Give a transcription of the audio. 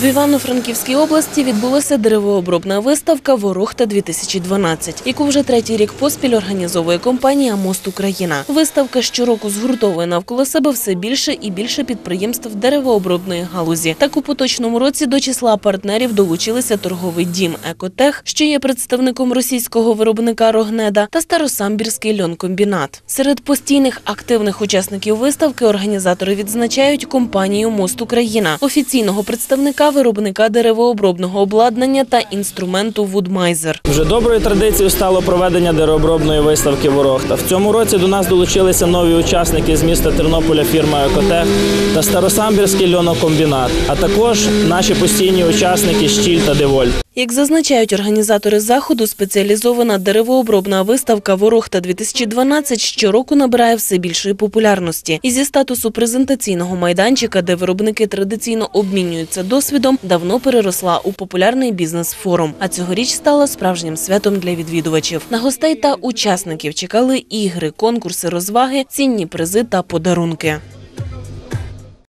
В Івано-Франківській області відбулася деревообробна виставка Ворохта 2012 яку вже третій рік поспіль організовує компанія Мост Україна. Виставка щороку згуртовує навколо себе все більше і більше підприємств деревообробної галузі. Так у поточному році до числа партнерів долучилися торговий дім Екотех, що є представником російського виробника Рогнеда, та Старосамбірський льонкомбінат. Серед постійних активних учасників виставки організатори відзначають компанію Мост Україна, офіційного представника виробника деревообробного обладнання та інструменту Вудмайзер. Вже доброю традицією стало проведення деревообробної виставки Ворохта. В цьому році до нас долучилися нові учасники з міста Тернополя, фірма Екотех та Старосамбірський льонокомбінат, а також наші постійні учасники Щіль та Девольт. Як зазначають організатори заходу, спеціалізована деревообробна виставка Ворохта 2012 щороку набирає все більшої популярності. І зі статусу презентаційного майданчика, де виробники традиційно обмінюються досвідом, давно переросла у популярний бізнес-форум. А цьогоріч стала справжнім святом для відвідувачів. На гостей та учасників чекали ігри, конкурси, розваги, цінні призи та подарунки.